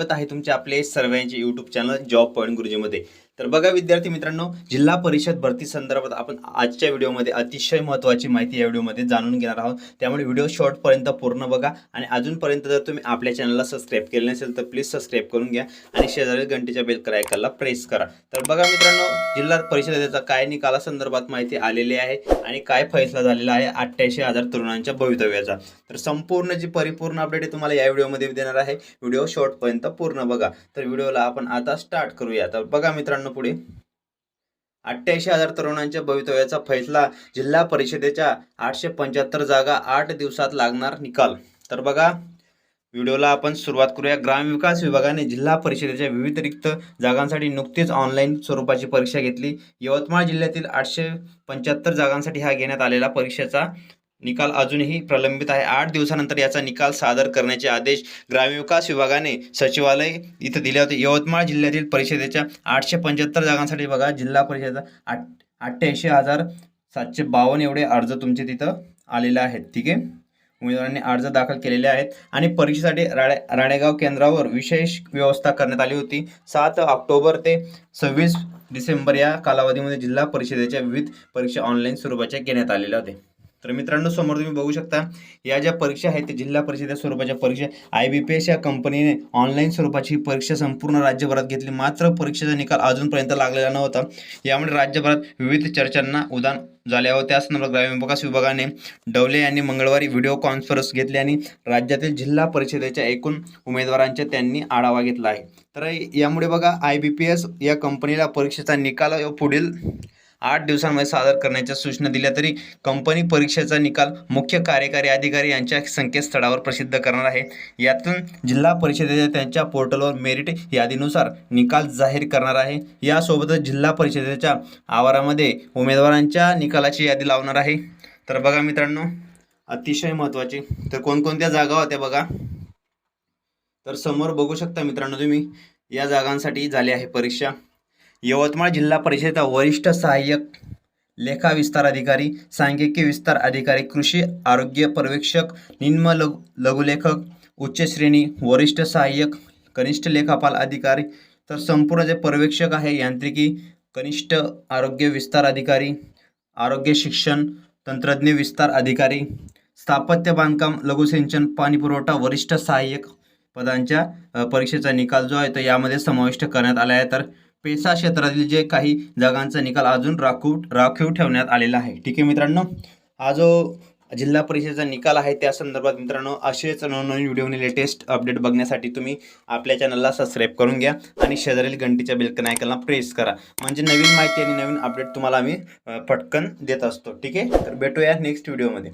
स्वागत आहे तुमचे आपले सर्वांचे यूट्यूब चॅनल जॉब पॉईंट गुरुजीमध्ये. तर बघा विद्यार्थी मित्रांनो जिल्हा परिषद भरती संदर्भात आपण आजच्या व्हिडिओमध्ये अतिशय महत्त्वाची माहिती या व्हिडिओमध्ये जाणून घेणार आहोत. त्यामुळे व्हिडिओ शॉर्टपर्यंत पूर्ण बघा आणि अजूनपर्यंत जर तुम्ही आपल्या चॅनलला सबस्क्राईब केले नसेल तर प्लीज सबस्क्राईब करून घ्या आणि शेजारी घंटेच्या बेल आयकॉनला प्रेस करा. तर बघा मित्रांनो जिल्हा परिषदेचा काय निकालासंदर्भात माहिती आलेली आहे आणि काय फैसला झालेला आहे अठ्ठ्याऐंशी हजार तरुणांच्या भवितव्याचा. तर संपूर्ण जी परिपूर्ण अपडेट आहे तुम्हाला या व्हिडिओमध्ये देणार आहे. व्हिडिओ शॉर्टपर्यंत पूर्ण बघा. तर व्हिडिओला आपण आता स्टार्ट करूया. तर बघा मित्रांनो पुढे. अठ्ठ्याऐंशी हजार तरुणांच्या भवितव्याचा फैसला जिल्हा परिषदेच्या आठशे पंच्याहत्तर जागा आठ दिवसात लागणार निकाल. तर बघा व्हिडिओला आपण सुरुवात करूया. ग्रामविकास विभागाने जिल्हा परिषदेच्या विविध रिक्त जागांसाठी नुकतीच ऑनलाईन स्वरूपाची परीक्षा घेतली. यवतमाळ जिल्ह्यातील आठशे पंच्याहत्तर जागांसाठी हा घेण्यात आलेला परीक्षेचा निकाल अजूनही प्रलंबित आहे. आठ दिवसानंतर याचा निकाल सादर करण्याचे आदेश ग्रामविकास विभागाने सचिवालय इथं दिले होते. यवतमाळ जिल्ह्यातील परिषदेच्या आठशे पंच्याहत्तर जागांसाठी बघा जिल्हा परिषदेचा आठ अठ्ठ्याऐंशी हजार सातशे बावन्न एवढे अर्ज तुमचे तिथं आलेले आहेत. ठीक आहे? उमेदवारांनी अर्ज दाखल केलेले आहेत आणि परीक्षेसाठी राडे राणेगाव केंद्रावर विशेष व्यवस्था करण्यात आली होती. सात ऑक्टोबर ते सव्वीस डिसेंबर या कालावधीमध्ये जिल्हा परिषदेच्या विविध परीक्षा ऑनलाईन स्वरूपाच्या घेण्यात आलेल्या होत्या. तर मित्रांनो समोर तुम्ही बघू शकता या ज्या परीक्षा आहेत ते जिल्हा परिषद स्वरूपाच्या परीक्षा आय बी पी एस या कंपनीने ऑनलाईन स्वरूपाची परीक्षा संपूर्ण राज्यभरात घेतली. मात्र परीक्षेचा निकाल अजूनपर्यंत लागलेला नव्हता. यामुळे राज्यभरात विविध चर्चांना उदान झाल्या होत्या त्यासंदर्भात ग्रामविकास विभागाने डवले यांनी मंगळवारी व्हिडिओ कॉन्फरन्स घेतली आणि राज्यातील जिल्हा परिषदेच्या एकूण उमेदवारांचा त्यांनी आढावा घेतला आहे. तर यामुळे बघा आय बी पी एस या कंपनीला परीक्षेचा निकाल पुढील आठ दिवसांमध्ये सादर करण्याच्या सूचना दिल्या तरी कंपनी परीक्षेचा निकाल मुख्य कार्यकारी अधिकारी यांच्या संकेतस्थळावर प्रसिद्ध करणार आहे. यातून जिल्हा परिषदेच्या त्यांच्या पोर्टलवर मेरिट यादीनुसार निकाल जाहीर करणार आहे. यासोबतच जिल्हा परिषदेच्या आवारामध्ये उमेदवारांच्या निकालाची यादी लावणार आहे. तर बघा मित्रांनो अतिशय महत्त्वाची. तर कोणकोणत्या जागा होत्या बघा? तर समोर बघू शकता मित्रांनो तुम्ही या जागांसाठी झाली आहे परीक्षा. यवतमाळ जिल्हा परिषदेचा वरिष्ठ सहाय्यक लेखा विस्तार अधिकारी सांख्यिकी विस्तार अधिकारी कृषी आरोग्य पर्यवेक्षक निम्न लघु लघुलेखक उच्च श्रेणी वरिष्ठ सहाय्यक कनिष्ठ लेखापाल अधिकारी तर संपूर्ण जे पर्यवेक्षक आहे यांत्रिकी कनिष्ठ आरोग्य विस्तार अधिकारी आरोग्य शिक्षण तंत्रज्ञ विस्तार अधिकारी स्थापत्य बांधकाम लघुसिंचन पाणीपुरवठा वरिष्ठ सहाय्यक पदांच्या परीक्षेचा निकाल जो आहे तो यामध्ये समाविष्ट करण्यात आला आहे. तर पेसा क्षेत्रातील जे काही जागांचा निकाल अजून राखूव राखीव ठेवण्यात आलेला आहे. ठीक आहे मित्रांनो? हा जो जिल्हा परिषदेचा निकाल आहे त्या संदर्भात मित्रांनो असेच नवनवीन व्हिडिओने लेटेस्ट अपडेट बघण्यासाठी तुम्ही आपल्या चॅनलला सबस्क्राईब करून घ्या आणि शेजारील घंटीच्या बेलकन आयकनला प्रेस करा. म्हणजे नवीन माहिती आणि नवीन अपडेट तुम्हाला आम्ही पटकन देत असतो. ठीक आहे? तर भेटूया नेक्स्ट व्हिडिओमध्ये